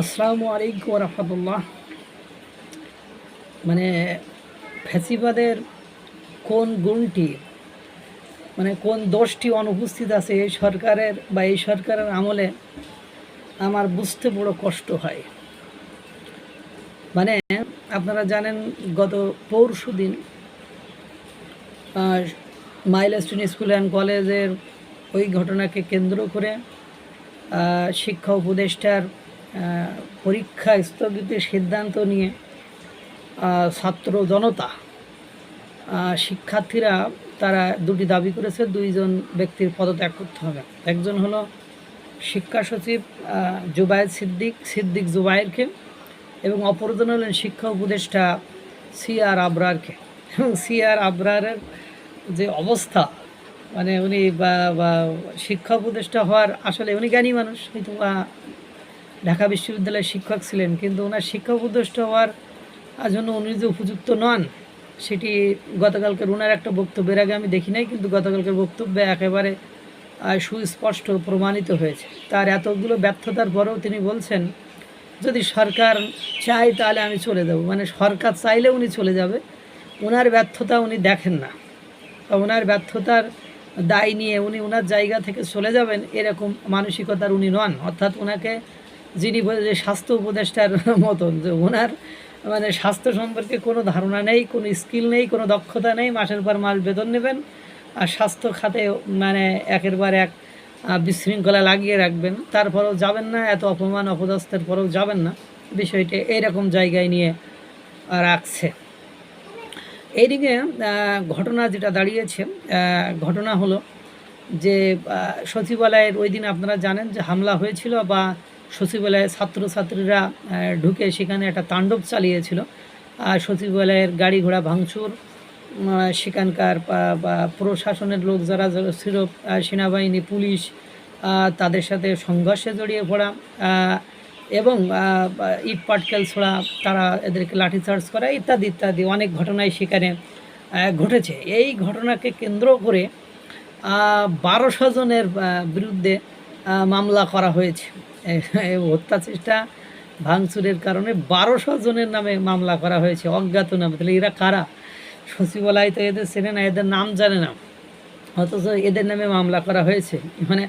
আসসালামু আলাইকুম রহমতুল্লাহ মানে ফ্যাসিবাদের কোন গুণটি মানে কোন দোষটি অনুপস্থিত আছে এই সরকারের বা এই সরকারের আমলে, আমার বুঝতে বড় কষ্ট হয়। মানে আপনারা জানেন, গত পরশু দিন মাইলস্টোন স্কুল অ্যান্ড কলেজের ওই ঘটনাকে কেন্দ্র করে শিক্ষা উপদেষ্টার পরীক্ষা স্থগিতের সিদ্ধান্ত নিয়ে ছাত্র জনতা শিক্ষার্থীরা তারা দুটি দাবি করেছে, দুইজন ব্যক্তির পদত্যাগ করতে হবে। একজন হলো শিক্ষা সচিব জুবায়ের সিদ্দিক সিদ্দিক জুবায়েরকে এবং অপরজন হলেন শিক্ষা উপদেষ্টা সি আর আবরারকে। এবং সি আর আবরারের যে অবস্থা মানে উনি বা শিক্ষা উপদেষ্টা হওয়ার আসলে উনি জ্ঞানী মানুষ বা ঢাকা বিশ্ববিদ্যালয়ের শিক্ষক ছিলেন, কিন্তু ওনার শিক্ষা উপদেষ্টা হওয়ার জন্য উনি যে উপযুক্ত নন, সেটি গতকালকের ওনার একটা বক্তব্যের আগে আমি দেখি নাই, কিন্তু গতকালকের বক্তব্যে একেবারে সুস্পষ্ট প্রমাণিত হয়েছে। তার এতগুলো ব্যর্থতার পরেও তিনি বলছেন, যদি সরকার চায় তাহলে আমি চলে যাব। মানে সরকার চাইলে উনি চলে যাবে ওনার ব্যর্থতা উনি দেখেন না। ওনার ব্যর্থতার দায় নিয়ে উনি ওনার জায়গা থেকে চলে যাবেন, এরকম মানসিকতার উনি নন। অর্থাৎ ওনাকে যিনি স্বাস্থ্য উপদেষ্টার মতন, যে ওনার মানে স্বাস্থ্য সম্পর্কে কোনো ধারণা নেই, কোনো স্কিল নেই, কোনো দক্ষতা নেই, মাসের পর মাস বেতন নেবেন আর স্বাস্থ্য খাতে মানে একের পর এক বিশৃঙ্খলা লাগিয়ে রাখবেন। তারপরেও যাবেন না, এত অপমান, অপদস্থের পরেও যাবেন না। বিষয়টি এইরকম জায়গায় নিয়ে রাখছে। এইদিকে ঘটনা যেটা দাঁড়িয়েছে ঘটনা হলো যে সচিবালয়ের ওই দিন আপনারা জানেন যে হামলা হয়েছিল বা সচিবালয়ে ছাত্রছাত্রীরা ঢুকে সেখানে একটা তাণ্ডব চালিয়েছিল। সচিবালয়ের গাড়ি ঘোড়া ভাঙচুর সেখানকার প্রশাসনের লোক যারা যারা ছিল সেনাবাহিনী, পুলিশ তাদের সাথে সংঘর্ষে জড়িয়ে পড়া এবং ইট পাটকেল ছোড়া তারা এদেরকে লাঠিচার্জ করা, ইত্যাদি ইত্যাদি অনেক ঘটনাই সেখানে ঘটেছে। এই ঘটনাকে কেন্দ্র করে বারোশো জনের বিরুদ্ধে মামলা করা হয়েছে। হত্যা চেষ্টা ভাঙচুরের কারণে বারোশো জনের নামে মামলা করা হয়েছে, অজ্ঞাত নামে। তাহলে এরা কারা? সচিবালয় তো এদের চেনে না, এদের নাম জানে না। অথচ এদের নামে মামলা করা হয়েছে। মানে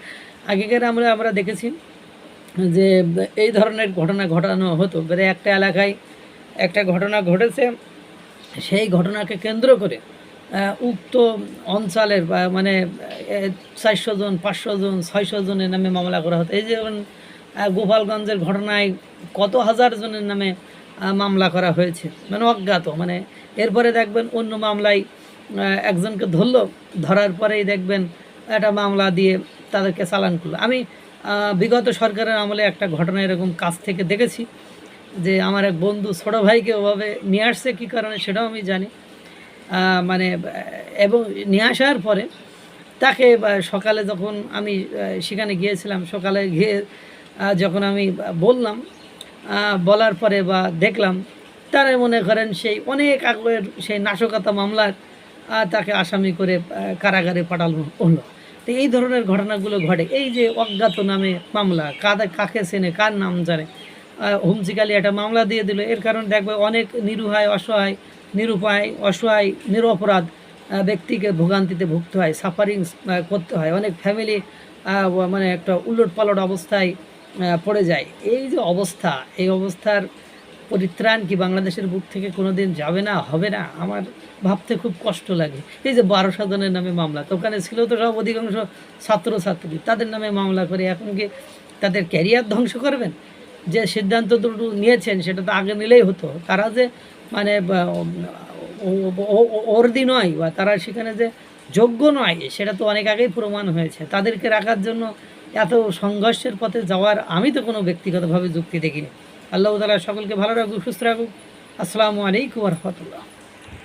আগেকার আমরা আমরা দেখেছি যে এই ধরনের ঘটনা ঘটানো হতো। বেড়ে একটা এলাকায় একটা ঘটনা ঘটেছে, সেই ঘটনাকে কেন্দ্র করে উক্ত অঞ্চলের মানে চারশো জন, পাঁচশো জন, ছয়শো জনের নামে মামলা করা হতো। এই যেমন গোপালগঞ্জের ঘটনায় কত হাজার জনের নামে মামলা করা হয়েছে। মানে অজ্ঞাত। মানে এরপরে দেখবেন অন্য মামলায় একজনকে ধরলো, ধরার পরেই দেখবেন একটা মামলা দিয়ে তাদেরকে চালান করল। আমি বিগত সরকারের আমলে একটা ঘটনা এরকম কাছ থেকে দেখেছি যে আমার এক বন্ধু ছোট ভাইকে ওভাবে নিয়ে আসছে, কী কারণে সেটাও আমি জানি। মানে এবং নিয়ে আসার পরে তাকে সকালে যখন আমি সেখানে গিয়েছিলাম, সকালে গিয়ে যখন আমি বললাম বলার পরে বা দেখলাম, তারা মনে করেন সেই অনেক আগের সেই নাশকতা মামলার তাকে আসামি করে কারাগারে পাঠানো হলো তো এই ধরনের ঘটনাগুলো ঘটে। এই যে অজ্ঞাত নামে মামলা কাদা কাকে চেনে কার নাম জানে হুমচিকালি একটা মামলা দিয়ে দিল। এর কারণে দেখবে অনেক নিরুহায়, অসহায়, নিরুপায়, অসহায়, নিরপরাধ ব্যক্তিকে ভোগান্তিতে ভুগতে হয় সাফারিং করতে হয়। অনেক ফ্যামিলি মানে একটা উলট পালট অবস্থায় পড়ে যায়। এই যে অবস্থা, এই অবস্থার পরিত্রাণ কি বাংলাদেশের বুক থেকে কোনো দিন যাবে না, হবে না? আমার ভাবতে খুব কষ্ট লাগে। এই যে বারো সাধনের নামে মামলা, তো ওখানে ছিল তো সব অধিকাংশ ছাত্রছাত্রী। তাদের নামে মামলা করে এখন কি তাদের ক্যারিয়ার ধ্বংস করবেন? যে সিদ্ধান্ত দুটো নিয়েছেন, সেটা তো আগে নিলেই হতো। তারা যে মানে অর্দি নয়, বা তারা সেখানে যে যোগ্য নয়, সেটা তো অনেক আগেই প্রমাণ হয়েছে। তাদেরকে রাখার জন্য এত সংঘর্ষের পথে যাওয়ার আমি তো কোনো ব্যক্তিগতভাবে যুক্তি দেখিনি। আল্লাহ তালা সকলকে ভালো রাখুক, সুস্থ রাখুক। আসসালামু আলাইকুম রহমতুল্লাহ।